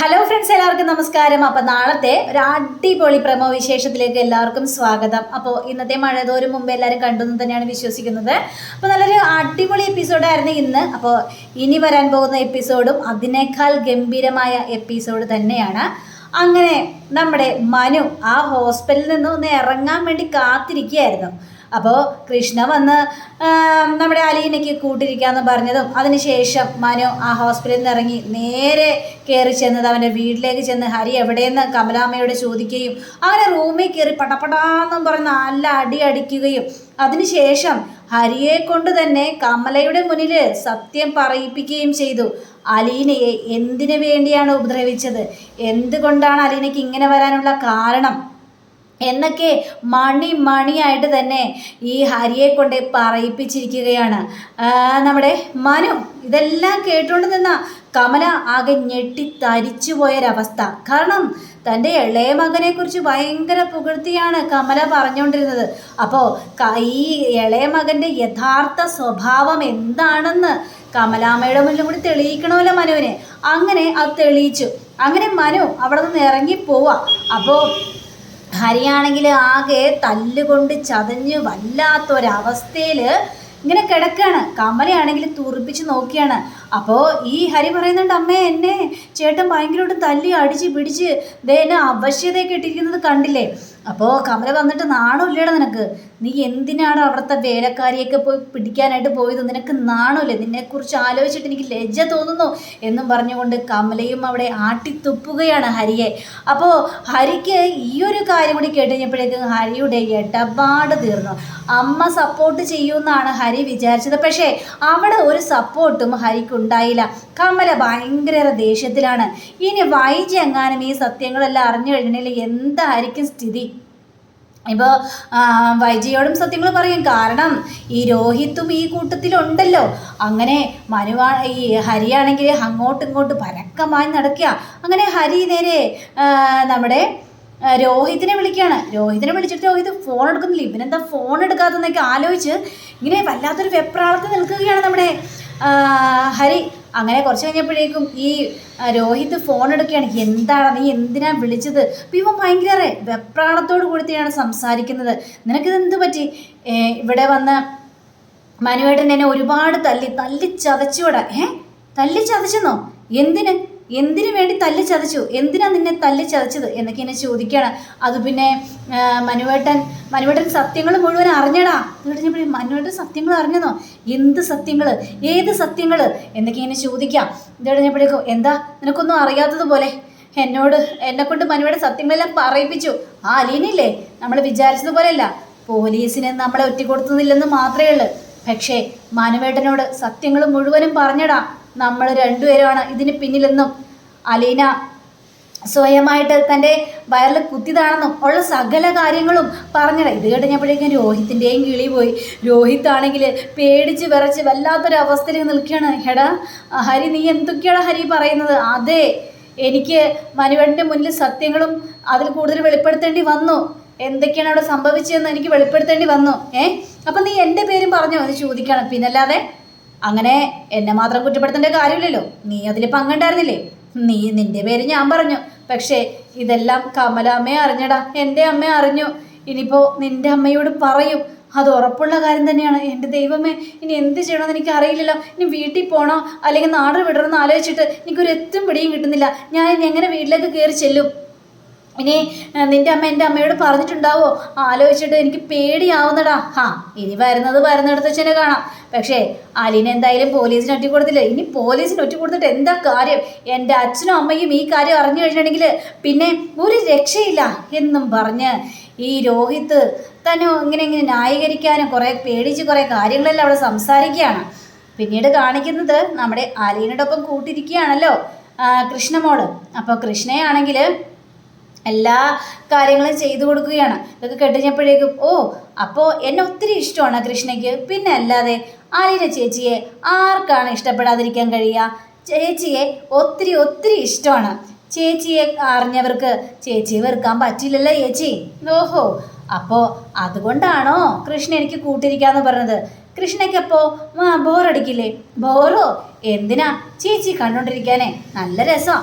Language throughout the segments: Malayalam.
ഹലോ ഫ്രണ്ട്സ് എല്ലാവർക്കും നമസ്കാരം. അപ്പോൾ നാളത്തെ ഒരു അടിപൊളി പ്രമോ വിശേഷത്തിലേക്ക് എല്ലാവർക്കും സ്വാഗതം. അപ്പോൾ ഇന്നത്തെ മഴതോരും മുമ്പ് എല്ലാവരും കണ്ടു എന്ന് തന്നെയാണ് വിശ്വസിക്കുന്നത്. അപ്പോൾ നല്ലൊരു അടിപൊളി എപ്പിസോഡായിരുന്നു ഇന്ന്. അപ്പോൾ ഇനി വരാൻ പോകുന്ന എപ്പിസോഡും അതിനേക്കാൾ ഗംഭീരമായ എപ്പിസോഡ് തന്നെയാണ്. അങ്ങനെ നമ്മുടെ മനു ആ ഹോസ്പിറ്റലിൽ നിന്ന് ഒന്ന് ഇറങ്ങാൻ വേണ്ടി കാത്തിരിക്കുകയായിരുന്നു. അപ്പോൾ കൃഷ്ണ വന്ന് നമ്മുടെ അലീനയ്ക്ക് കൂട്ടിരിക്കാമെന്ന് പറഞ്ഞതും അതിനുശേഷം മനു ആ ഹോസ്പിറ്റലിൽ നിന്ന് ഇറങ്ങി നേരെ കയറി ചെന്നത് അവന്റെ വീട്ടിലേക്ക് ചെന്ന് ഹരി എവിടെയെന്ന് കമലാമ്മയോട് ചോദിക്കുകയും അങ്ങനെ റൂമിൽ കയറി പടപടാന്നും പറഞ്ഞ് നല്ല അടി അടിക്കുകയും അതിനുശേഷം ഹരിയെ കൊണ്ട് തന്നെ കമലയുടെ മുന്നിൽ സത്യം പറയിപ്പിക്കുകയും ചെയ്തു. അലീനയെ എന്തിനു വേണ്ടിയാണ് ഉപദ്രവിച്ചത്? എന്തുകൊണ്ടാണ് അലീനയ്ക്ക് ഇങ്ങനെ വരാനുള്ള കാരണം? എന്നൊക്കെ മണി മണിയായിട്ട് തന്നെ ഈ ഹരിയെ കൊണ്ട് പറയിപ്പിച്ചിരിക്കുകയാണ്. നമ്മുടെ മനു ഇതെല്ലാം കേട്ടുകൊണ്ട് നിന്ന കമല ആകെ ഞെട്ടി തരിച്ചു പോയൊരവസ്ഥ. കാരണം തന്റെ ഇളയ മകനെ കുറിച്ച് ഭയങ്കര പുകഴ്ത്തിയാണ് കമല പറഞ്ഞുകൊണ്ടിരുന്നത്. അപ്പോൾ ഈ ഇളയ മകന്റെ യഥാർത്ഥ സ്വഭാവം എന്താണെന്ന് കമലാമ്മയുടെ മുന്നിൽ കൂടി തെളിയിക്കണമല്ലോ മനുവിനെ. അങ്ങനെ അത് തെളിയിച്ചു. അങ്ങനെ മനു അവിടെ നിന്ന് ഇറങ്ങി പോവാ. അപ്പോൾ ഹരിയാണെങ്കിൽ ആകെ തല്ലുകൊണ്ട് ചതഞ്ഞ് വല്ലാത്തൊരവസ്ഥയിൽ ഇങ്ങനെ കിടക്കുകയാണ് കമലയാണെങ്കിൽ തുറിപ്പിച്ച് നോക്കിയാണ്. അപ്പോൾ ഈ ഹരി പറയുന്നുണ്ട് അമ്മേ എന്നെ ചേട്ടൻ ഭയങ്കരമായിട്ട് തല്ലി അടിച്ച് പിടിച്ച് ദേ അവശ്യതയൊക്കെ ഇട്ടിരിക്കുന്നത് കണ്ടില്ലേ? അപ്പോൾ കമല വന്നിട്ട് നാണമില്ലേടാ നിനക്ക്? നീ എന്തിനാണ് അവിടുത്തെ വേലക്കാരിയൊക്കെ പോയി പിടിക്കാനായിട്ട് പോയത്? നിനക്ക് നാണമില്ലേ നിന്നെക്കുറിച്ച് ആലോചിച്ചിട്ട് എനിക്ക് ലജ്ജ തോന്നുന്നു എന്നും പറഞ്ഞുകൊണ്ട് കമലയും അവിടെ ആട്ടിത്തുപ്പുകയാണ് ഹരിയെ. അപ്പോൾ ഹരിക്ക് ഈ ഒരു കാര്യം കൂടി കേട്ടുകഴിഞ്ഞപ്പോഴേക്കും ഹരിയുടെ എട്ടപാട് തീർന്നു. അമ്മ സപ്പോർട്ട് ചെയ്യുമെന്നാണ് ഹരി വിചാരിച്ചത്. പക്ഷേ അവിടെ ഒരു സപ്പോർട്ടും ഹരിക്ക് ഉണ്ടായില്ല. കമല ഭയങ്കര ദേഷ്യത്തിലാണ്. ഇനി വൈജി എങ്ങാനും ഈ സത്യങ്ങളെല്ലാം അറിഞ്ഞു കഴിഞ്ഞിട്ടുണ്ടെങ്കിൽ എന്തായിരിക്കും സ്ഥിതി? ഇപ്പോൾ വൈജിയോടും സത്യങ്ങൾ പറയും. കാരണം ഈ രോഹിത്തും ഈ കൂട്ടത്തിലുണ്ടല്ലോ. അങ്ങനെ മനുവാ ഈ ഹരിയാണെങ്കിൽ അങ്ങോട്ടും ഇങ്ങോട്ടും പരക്കമായി നടക്കുക. അങ്ങനെ ഹരി നേരെ നമ്മുടെ രോഹിതിനെ വിളിക്കുകയാണ്. രോഹിതിനെ വിളിച്ചിട്ട് രോഹിത് ഫോൺ എടുക്കുന്നില്ല. ഇവനെന്താ ഫോൺ എടുക്കാത്തെന്നൊക്കെ ആലോചിച്ച് ഇങ്ങനെ വല്ലാത്തൊരു വെപ്രാളത്തിൽ നിൽക്കുകയാണ് നമ്മുടെ ഹരി അങ്ങനെ കുറച്ച് കഴിഞ്ഞപ്പോഴേക്കും ഈ രോഹിത് ഫോൺ എടുക്കുകയാണ്. എന്താണ് നീ എന്തിനാ വിളിച്ചത്? അപ്പം ഇവൻ ഭയങ്കര വെപ്രാളത്തോട് കൂടിയാണ് സംസാരിക്കുന്നത്. നിനക്കിത് എന്ത് പറ്റി? ഇവിടെ വന്ന് മനുവേട്ടൻ എന്നെ ഒരുപാട് തല്ലി തല്ലി ചതച്ചുവിടാ ഏ? തല്ലി ചതച്ചെന്നോ? എന്തിന്? എന്തിനു വേണ്ടി തല്ലി ചതച്ചു? എന്തിനാ നിന്നെ തല്ലി ചതച്ചത്? എന്നൊക്കെ എന്നെ ചോദിക്കുകയാണ്. അത് പിന്നെ മനുവേട്ടൻ മനുവേട്ടൻ സത്യങ്ങൾ മുഴുവൻ അറിഞ്ഞടാ. കഴിഞ്ഞപ്പോഴേ മനുവേട്ടൻ സത്യങ്ങൾ അറിഞ്ഞതോ എന്ത് സത്യങ്ങൾ ഏത് സത്യങ്ങൾ എന്നൊക്കെ എന്നെ ചോദിക്കാം ഇത് കഴിഞ്ഞപ്പോഴേക്കും എന്താ? നിനക്കൊന്നും അറിയാത്തതുപോലെ. എന്നോട് എന്നെ കൊണ്ട് മനുവേടെ സത്യങ്ങളെല്ലാം പറയിപ്പിച്ചു. ആ അലീനില്ലേ നമ്മൾ വിചാരിച്ചതുപോലെയല്ല. പോലീസിനെ നമ്മളെ ഒറ്റ കൊടുത്തതില്ലെന്ന് മാത്രമേ ഉള്ളൂ. പക്ഷേ മനുവേട്ടനോട് സത്യങ്ങൾ മുഴുവനും പറഞ്ഞടാ. നമ്മൾ രണ്ടുപേരുമാണ് ഇതിന് പിന്നിലെന്നും. അലീന സ്വയമായിട്ട് തന്റെ വയറിൽ കുത്തിയതാണെന്നും ഉള്ള സകല കാര്യങ്ങളും പറഞ്ഞടാ ഇത് കേട്ടപ്പോഴേക്കും രോഹിത്തിന്റെയും കിളി പോയി. രോഹിത് ആണെങ്കിൽ പേടിച്ച് വിറച്ച് വല്ലാത്തൊരവസ്ഥയിൽ നിൽക്കുകയാണ്. എടാ ഹരി നീ എന്തൊക്കെയാണ് ഹരി പറയുന്നത്? അതെ എനിക്ക് മനുവേട്ടന്റെ മുന്നിൽ സത്യങ്ങളും അതിൽ കൂടുതൽ വെളിപ്പെടുത്തേണ്ടി വന്നു. എന്തൊക്കെയാണ് അവിടെ സംഭവിച്ചതെന്ന് എനിക്ക് വെളിപ്പെടുത്തേണ്ടി വന്നു. ഏ? അപ്പം നീ എന്റെ പേരും പറഞ്ഞോ? എന്ന് ചോദിക്കണം പിന്നല്ലാതെ അങ്ങനെ എന്നെ മാത്രം കുറ്റപ്പെടുത്തേണ്ട കാര്യമില്ലല്ലോ. നീ അതിൽ പങ്കുണ്ടായിരുന്നില്ലേ? നീ നിന്റെ പേര് ഞാൻ പറഞ്ഞു. പക്ഷേ ഇതെല്ലാം കമല അമ്മയെ അറിഞ്ഞടാ. എന്റെ അമ്മ അറിഞ്ഞു. ഇനിയിപ്പോൾ നിന്റെ അമ്മയോട് പറയും. അത് ഉറപ്പുള്ള കാര്യം തന്നെയാണ്. എന്റെ ദൈവമേ ഇനി എന്ത് ചെയ്യണമെന്ന് എനിക്ക് അറിയില്ലല്ലോ. ഇനി വീട്ടിൽ പോകണോ അല്ലെങ്കിൽ നാട് വിടണമെന്ന് ആലോചിച്ചിട്ട് എനിക്കൊരു എത്തും പിടിയും കിട്ടുന്നില്ല. ഞാൻ ഇനി എങ്ങനെ വീട്ടിലേക്ക് കയറി ചെല്ലും? ഇനി നിന്റെ അമ്മ എന്റെ അമ്മയോട് പറഞ്ഞിട്ടുണ്ടാവോ? ആലോചിച്ചിട്ട് എനിക്ക് പേടിയാവുന്നടാ. ഹാ ഇനി വരുന്നത് വരുന്നിടത്ത് വെച്ച് കാണാം. പക്ഷേ അലീന എന്തായാലും പോലീസിന് ഒറ്റ കൊടുത്തില്ല ഇനി പോലീസിന് ഒറ്റ കൊടുത്തിട്ട് എന്താ കാര്യം? എന്റെ അച്ഛനും അമ്മയും ഈ കാര്യം അറിഞ്ഞു കഴിഞ്ഞിട്ടുണ്ടെങ്കിൽ പിന്നെ ഒരു രക്ഷയില്ല എന്നും പറഞ്ഞ് ഈ രോഹിത്ത് തന്നെ ഇങ്ങനെ ഇങ്ങനെ ന്യായീകരിക്കാനും കുറേ പേടിച്ച് കുറേ കാര്യങ്ങളെല്ലാം അവിടെ സംസാരിക്കുകയാണ്. പിന്നീട് കാണിക്കുന്നത് നമ്മുടെ അലീനോടൊപ്പം കൂട്ടിരിക്കുകയാണല്ലോ കൃഷ്ണമോൾ. അപ്പോൾ കൃഷ്ണയാണെങ്കിൽ എല്ലാ കാര്യങ്ങളും ചെയ്തു കൊടുക്കുകയാണ്. ഇതൊക്കെ കെട്ടിഞ്ഞപ്പോഴേക്കും ഓ അപ്പോൾ എന്നെ ഒത്തിരി ഇഷ്ടമാണ് കൃഷ്ണയ്ക്ക്. പിന്നെ അല്ലാതെ ആലിന ചേച്ചിയെ ആർക്കാണ് ഇഷ്ടപ്പെടാതിരിക്കാൻ കഴിയുക? ചേച്ചിയെ ഒത്തിരി ഒത്തിരി ഇഷ്ടമാണ്. ചേച്ചിയെ അറിഞ്ഞവർക്ക് ചേച്ചിയെ വെറുക്കാൻ പറ്റില്ലല്ലോ ചേച്ചി. ഓഹോ അപ്പോൾ അതുകൊണ്ടാണോ കൃഷ്ണ എനിക്ക് കൂട്ടിരിക്കാന്ന് പറഞ്ഞത്? കൃഷ്ണയ്ക്കപ്പോൾ ബോറടിക്കില്ലേ? ബോറോ? എന്തിനാ ചേച്ചി കണ്ടോണ്ടിരിക്കാനേ? നല്ല രസം.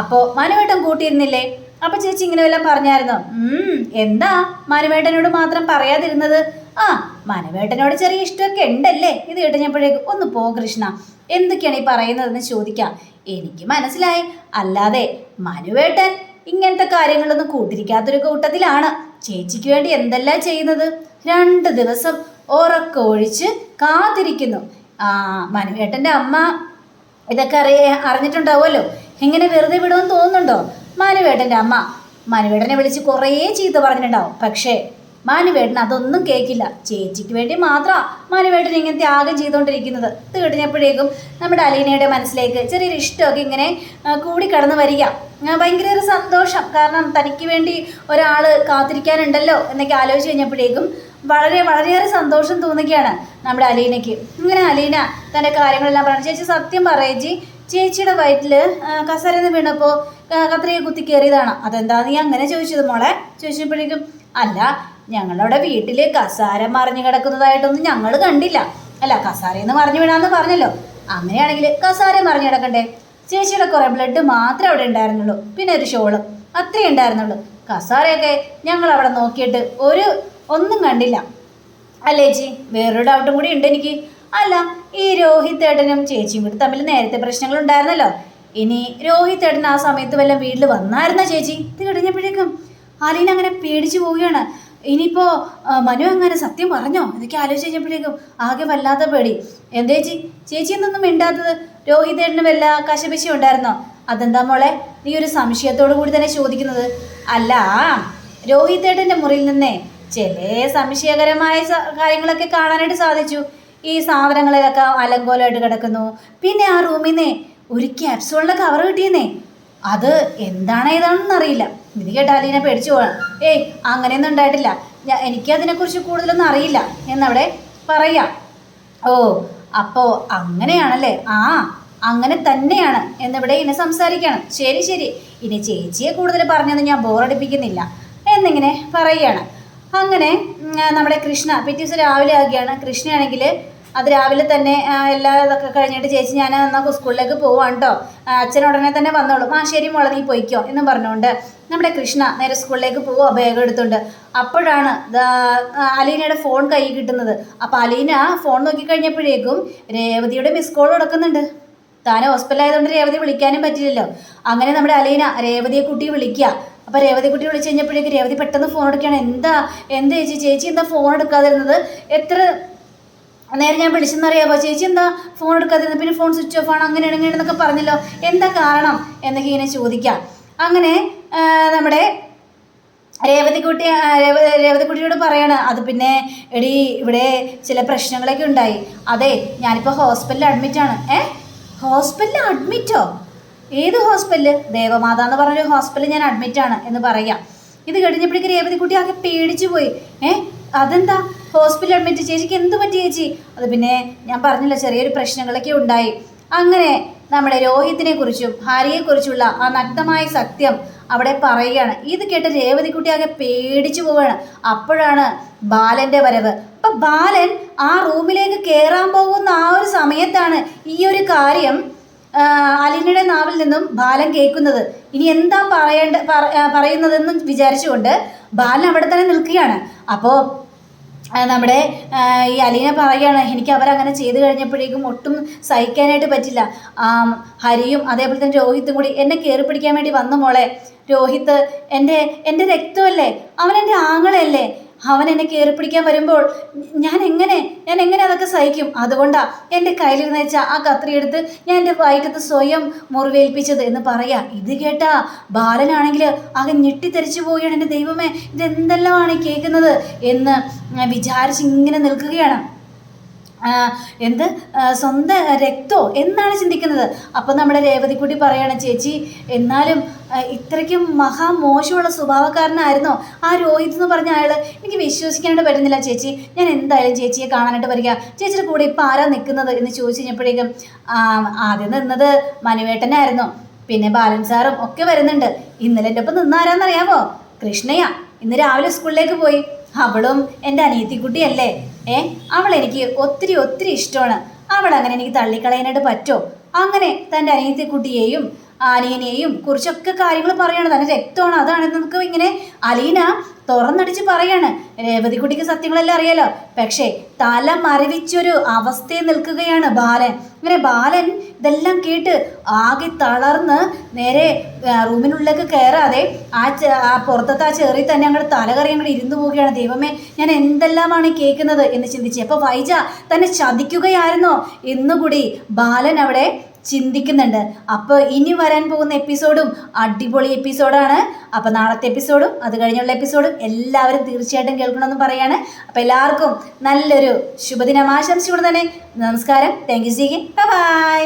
അപ്പോൾ മനുവേട്ടം കൂട്ടിയിരുന്നില്ലേ? അപ്പൊ ചേച്ചി ഇങ്ങനെ വല്ലതും പറഞ്ഞായിരുന്നോ? ഉം എന്താ? മനുവേട്ടനോട് മാത്രം പറയാതിരുന്നത്? ആ മനുവേട്ടനോട് ചെറിയ ഇഷ്ടമൊക്കെ ഉണ്ടല്ലേ? ഇത് കേട്ടപ്പോഴേക്കും ഒന്ന് പോ കൃഷ്ണ. എന്തൊക്കെയാണ് ഈ പറയുന്നതെന്ന് ചോദിക്കാം. എനിക്ക് മനസ്സിലായി. അല്ലാതെ മനുവേട്ടൻ ഇങ്ങനത്തെ കാര്യങ്ങളൊന്നും കൂട്ടിരിക്കാത്തൊരു കൂട്ടത്തിലാണ്. ചേച്ചിക്ക് വേണ്ടി എന്തെല്ലാം ചെയ്യുന്നത്? രണ്ട് ദിവസം ഉറക്കമൊഴിച്ച് കാത്തിരിക്കുന്നു. ആ മനുവേട്ടന്റെ അമ്മ ഇതൊക്കെ അറിയ അറിഞ്ഞിട്ടുണ്ടാവുമല്ലോ? ഇങ്ങനെ വെറുതെ വിടുമെന്ന് തോന്നുന്നുണ്ടോ? മാനുവേട്ടന്റെ അമ്മ. മാനുവേട്ടനെ വിളിച്ച് കുറേ ചീത്ത പറഞ്ഞിട്ടുണ്ടാവും. പക്ഷേ മാനുവേട്ടൻ അതൊന്നും കേൾക്കില്ല ചേച്ചിക്ക് വേണ്ടി മാത്രമാണ് മാനുവേട്ടൻ ഇങ്ങനെ ത്യാഗം ചെയ്തുകൊണ്ടിരിക്കുന്നത്. ഇത് കഴിഞ്ഞപ്പോഴേക്കും നമ്മുടെ അലീനയുടെ മനസ്സിലേക്ക് ചെറിയൊരു ഇഷ്ടമൊക്കെ ഇങ്ങനെ കൂടി കൂടിക്കടന്ന് വരിക. ഭയങ്കര ഒരു സന്തോഷം. കാരണം തനിക്ക് വേണ്ടി ഒരാൾ കാത്തിരിക്കാനുണ്ടല്ലോ എന്നൊക്കെ ആലോചിച്ച് കഴിഞ്ഞപ്പോഴേക്കും വളരെ വളരെയേറെ സന്തോഷം തോന്നുകയാണ് നമ്മുടെ അലീനയ്ക്ക്. ഇങ്ങനെ അലീന തന്റെ കാര്യങ്ങളെല്ലാം പറഞ്ഞു. ചേച്ചി സത്യം പറയേച്ചി ചേച്ചിയുടെ വയറ്റിൽ കസരന്ന് വീണപ്പോൾ കത്രിക കുത്തി കയറിയതാണ് അതെന്താ നീ അങ്ങനെ ചോദിച്ചത് മോളെ? ചോദിച്ചപ്പോഴേക്കും അല്ല ഞങ്ങളുടെ വീട്ടിൽ കസാര മറിഞ്ഞു കിടക്കുന്നതായിട്ടൊന്നും ഞങ്ങൾ കണ്ടില്ല. അല്ല കസാരയെന്ന് മറിഞ്ഞു വീണാന്ന് പറഞ്ഞല്ലോ. അങ്ങനെയാണെങ്കിൽ കസാര മറിഞ്ഞു കിടക്കണ്ടേ? ചേച്ചിയുടെ കുറേ ബ്ലഡ് മാത്രമേ അവിടെ ഉണ്ടായിരുന്നുള്ളൂ. പിന്നെ ഒരു ഷോൾ. അത്രേ ഉണ്ടായിരുന്നുള്ളൂ. കസാരയൊക്കെ ഞങ്ങൾ അവിടെ നോക്കിയിട്ട് ഒരു ഒന്നും കണ്ടില്ല. അല്ലേ ചേച്ചി? വേറൊരു ഡൗട്ടും കൂടി ഉണ്ട് എനിക്ക്. അല്ല ഈ രോഹിത് ഏട്ടനും ചേച്ചിയും കൂടി തമ്മിൽ നേരത്തെ പ്രശ്നങ്ങൾ ഉണ്ടായിരുന്നല്ലോ ഇനി രോഹിത് ഏട്ടൻ ആ സമയത്ത് വല്ല വീട്ടിൽ വന്നായിരുന്ന ചേച്ചി? ഇത് കിടഞ്ഞപ്പോഴേക്കും അലീന അങ്ങനെ പേടിച്ചു പോവുകയാണ്. ഇനിയിപ്പോ ആ, മനു അങ്ങനെ സത്യം പറഞ്ഞോ? ഇതൊക്കെ ആലോചിച്ച് കഴിഞ്ഞപ്പോഴേക്കും ആകെ വല്ലാത്ത പേടി. എന്താ ചേച്ചി? ചേച്ചി എന്തൊന്നും മിണ്ടാത്തത്? രോഹിത് ഏട്ടന് വല്ല കശപിശ ഉണ്ടായിരുന്നോ? അതെന്താ മോളെ? നീ ഒരു സംശയത്തോടു കൂടി തന്നെ ചോദിക്കുന്നത്. അല്ല രോഹിത് ഏട്ടന്റെ മുറിയിൽ നിന്നേ ചില സംശയകരമായ കാര്യങ്ങളൊക്കെ കാണാനായിട്ട് സാധിച്ചു. ഈ സാധനങ്ങളിലൊക്കെ അലങ്കോലമായിട്ട് കിടക്കുന്നു. പിന്നെ ആ റൂമിൽ ഒരു ക്യാപ്സൂളിന്റെ കവർ കിട്ടിയെന്നേ. അത് എന്താണ് ഏതാണെന്ന് അറിയില്ല. ഇത് കേട്ടാൽ അലീനെ പേടിച്ചു പോകണം ഏയ് അങ്ങനെയൊന്നും ഉണ്ടായിട്ടില്ല. ഞാൻ എനിക്ക് അതിനെക്കുറിച്ച് കൂടുതലൊന്നും അറിയില്ല. എന്നവിടെ പറയാം. ഓ അപ്പോൾ അങ്ങനെയാണല്ലേ? ആ അങ്ങനെ തന്നെയാണ്. എന്നിവിടെ ഇനി സംസാരിക്കണം. ശരി ശരി. ഇനി ചേച്ചിയെ കൂടുതൽ പറഞ്ഞതെന്ന് ഞാൻ ബോറടിപ്പിക്കുന്നില്ല എന്നിങ്ങനെ പറയുകയാണ്. അങ്ങനെ നമ്മുടെ കൃഷ്ണ പിറ്റേ ദിവസം രാവിലെ ആകുകയാണ് കൃഷ്ണയാണെങ്കിൽ അത് രാവിലെ തന്നെ എല്ലാ ഇതൊക്കെ കഴിഞ്ഞിട്ട് ചേച്ചി ഞാൻ എന്നാൽ സ്കൂളിലേക്ക് പോവാണ് കേട്ടോ അച്ഛൻ ഉടനെ തന്നെ വന്നോളും. ആ ശരി മോളെ നീ പോയിക്കോ എന്നും പറഞ്ഞുകൊണ്ട് നമ്മുടെ കൃഷ്ണ നേരെ സ്കൂളിലേക്ക് പോവുക ബാഗ് എടുത്തുകൊണ്ട്. അപ്പോഴാണ് അലീനയുടെ ഫോൺ കൈ കിട്ടുന്നത്. അപ്പോൾ അലീന ഫോൺ നോക്കിക്കഴിഞ്ഞപ്പോഴേക്കും രേവതിയുടെ മിസ് കോൾ കൊടുക്കുന്നുണ്ട് താൻ ഹോസ്പിറ്റലായതുകൊണ്ട് രേവതി വിളിക്കാനും പറ്റില്ലല്ലോ. അങ്ങനെ നമ്മുടെ അലീന രേവതിയെ കുട്ടി വിളിക്കുക. അപ്പോൾ രേവതി കുട്ടി വിളിച്ചു കഴിഞ്ഞപ്പോഴേക്ക് രേവതി പെട്ടെന്ന് ഫോൺ എടുക്കുകയാണ്. എന്താ? എന്താ ചേച്ചി? ചേച്ചി എന്താ ഫോൺ എടുക്കാതിരുന്നത്? എത്ര നേരെ ഞാൻ വിളിച്ചെന്നറിയാമോ ചേച്ചി എന്താ ഫോൺ എടുക്കാതിരുന്നത്? പിന്നെ ഫോൺ സ്വിച്ച് ഓഫ് ആണ്? അങ്ങനെ ഇങ്ങനെ എന്നൊക്കെ പറഞ്ഞല്ലോ. എന്താ കാരണം? എന്നൊക്കെ ഇങ്ങനെ ചോദിക്കാം. അങ്ങനെ നമ്മുടെ രേവതിക്കുട്ടി രേവ രേവതിക്കുട്ടിയോട് പറയാണ്. അത് പിന്നെ എടി ഇവിടെ ചില പ്രശ്നങ്ങളൊക്കെ ഉണ്ടായി. അതെ ഞാനിപ്പോൾ ഹോസ്പിറ്റലിൽ അഡ്മിറ്റാണ് ഏ? ഹോസ്പിറ്റലിൽ അഡ്മിറ്റോ ഏത് ഹോസ്പിറ്റൽ? ദേവമാത എന്ന് പറഞ്ഞൊരു ഹോസ്പിറ്റലിൽ ഞാൻ അഡ്മിറ്റ് ആണ് എന്ന് പറയാം. ഇത് കഴിഞ്ഞപ്പോഴേക്ക് രേവതിക്കുട്ടി ആകെ പേടിച്ചു പോയി. ഏ അതെന്താ? ഹോസ്പിറ്റലിൽ അഡ്മിറ്റ് ചേച്ചിക്ക് എന്ത് പറ്റി ചേച്ചി? അത് പിന്നെ ഞാൻ പറഞ്ഞില്ല ചെറിയൊരു പ്രശ്നങ്ങളൊക്കെ ഉണ്ടായി. അങ്ങനെ നമ്മുടെ രോഹിത്തിനെ കുറിച്ചും ഹാരിയെക്കുറിച്ചുള്ള ആ നഗ്നമായ സത്യം അവിടെ പറയുകയാണ്. ഇത് കേട്ട് രേവതിക്കുട്ടി ആകെ പേടിച്ചു പോവുകയാണ്. അപ്പോഴാണ് ബാലന്റെ വരവ്. അപ്പൊ ബാലൻ ആ റൂമിലേക്ക് കയറാൻ പോകുന്ന ആ ഒരു സമയത്താണ് ഈ ഒരു കാര്യം അലീനയുടെ നാവിൽ നിന്നും ബാലൻ കേൾക്കുന്നത്. ഇനി എന്താ പറയേണ്ട പറയുന്നതെന്ന് വിചാരിച്ചുകൊണ്ട് ബാലൻ അവിടെ തന്നെ നിൽക്കുകയാണ്. അപ്പോൾ നമ്മുടെ ഈ അലീന പറയുകയാണ് എനിക്ക് അവരങ്ങനെ ചെയ്തു കഴിഞ്ഞപ്പോഴേക്കും ഒട്ടും സഹിക്കാനായിട്ട് പറ്റില്ല. ഹരിയും അതേപോലെ തന്നെ രോഹിത്തും കൂടി എന്നെ കയറി പിടിക്കാൻ വേണ്ടി വന്നു മോളെ. രോഹിത്ത് എന്റെ എന്റെ രക്തമല്ലേ? അവൻ എന്റെ ആങ്ങളയല്ലേ? അവൻ എന്നെ കയറി പിടിക്കാൻ വരുമ്പോൾ ഞാൻ എങ്ങനെ ഞാൻ എങ്ങനെ അതൊക്കെ സഹിക്കും? അതുകൊണ്ടാ എന്റെ കയ്യിലിരുന്ന് വെച്ച ആ കത്രി എടുത്ത് ഞാൻ എന്റെ വയറ്റത്ത് സ്വയം മുറിവേൽപ്പിച്ചത് എന്ന് പറയാ. ഇത് കേട്ടാ ബാലനാണെങ്കിൽ ആകെ ഞെട്ടിത്തെറിച്ചു പോവുകയാണ് എന്റെ ദൈവമേ. ഇതെന്തെല്ലാമാണ് കേൾക്കുന്നത് എന്ന് വിചാരിച്ച് ഇങ്ങനെ നിൽക്കുകയാണ്. എന്ത്? സ്വന്തം രക്തോ? എന്നാണ് ചിന്തിക്കുന്നത്? അപ്പം നമ്മുടെ രേവതിക്കുട്ടി പറയാണ് ചേച്ചി എന്നാലും ആ, മഹാ മോശമുള്ള സ്വഭാവക്കാരനായിരുന്നോ? ആ രോഹിത് എന്ന് പറഞ്ഞ അയാൾ എനിക്ക് വിശ്വസിക്കാനായിട്ട് പറ്റുന്നില്ല ചേച്ചി. ഞാൻ എന്തായാലും ചേച്ചിയെ കാണാനായിട്ട് വരിക. ചേച്ചിയുടെ കൂടെ ഇപ്പം ആരാ നിൽക്കുന്നത് എന്ന് ചോദിച്ചു കഴിഞ്ഞപ്പോഴേക്കും ആദ്യം നിന്നത് മനുവേട്ടനായിരുന്നു. പിന്നെ ബാലൻ സാറും ഒക്കെ വരുന്നുണ്ട്. ഇന്നലെ എന്റെ ഒപ്പം നിന്നാരാന്നറിയാമോ കൃഷ്ണയാ. ഇന്ന് രാവിലെ സ്കൂളിലേക്ക് പോയി. അവളും എന്റെ അനിയത്തിക്കുട്ടിയല്ലേ? ഏ അവൾ എനിക്ക് ഒത്തിരി ഒത്തിരി ഇഷ്ടമാണ്. അവൾ അങ്ങനെ എനിക്ക് തള്ളിക്കളയാനായിട്ട് പറ്റോ? അങ്ങനെ തന്റെ അനിയത്തിക്കുട്ടിയെയും അലീനയെയും കുറിച്ചൊക്കെ കാര്യങ്ങൾ പറയാണ്. തന്നെ രക്തമാണ്. അതാണ് നമുക്ക് ഇങ്ങനെ അലീന തുറന്നടിച്ച് പറയാണ്. രേവതിക്കുട്ടിക്ക് സത്യങ്ങളെല്ലാം അറിയാലോ. പക്ഷേ തല മരവിച്ചൊരു അവസ്ഥയിൽ നിൽക്കുകയാണ് ബാലൻ. അങ്ങനെ ബാലൻ ഇതെല്ലാം കേട്ട് ആകെ തളർന്ന് നേരെ റൂമിനുള്ളിലേക്ക് കയറാതെ ആ ആ പുറത്തത്തെ ആ ചെറി തന്നെ അങ്ങോട്ട് തലകറി അങ്ങോട്ട് ഇരുന്നു പോവുകയാണ്. ദൈവമേ ഞാൻ എന്തെല്ലാമാണ് കേൾക്കുന്നത് എന്ന് ചിന്തിച്ച്. അപ്പോൾ വൈജ തന്നെ ചതിക്കുകയായിരുന്നോ? എന്നുകൂടി ബാലൻ അവിടെ ചിന്തിക്കുന്നുണ്ട്. അപ്പോൾ ഇനി വരാൻ പോകുന്ന എപ്പിസോഡും അടിപൊളി എപ്പിസോഡാണ്. അപ്പോൾ നാളത്തെ എപ്പിസോഡും അത് കഴിഞ്ഞുള്ള എപ്പിസോഡും എല്ലാവരും തീർച്ചയായിട്ടും കേൾക്കണമെന്ന് പറയാണ്. അപ്പോൾ എല്ലാവർക്കും നല്ലൊരു ശുഭദിനം ആശംസിച്ചുകൊണ്ട് തന്നെ നമസ്കാരം. Thank you സീഗിൻ by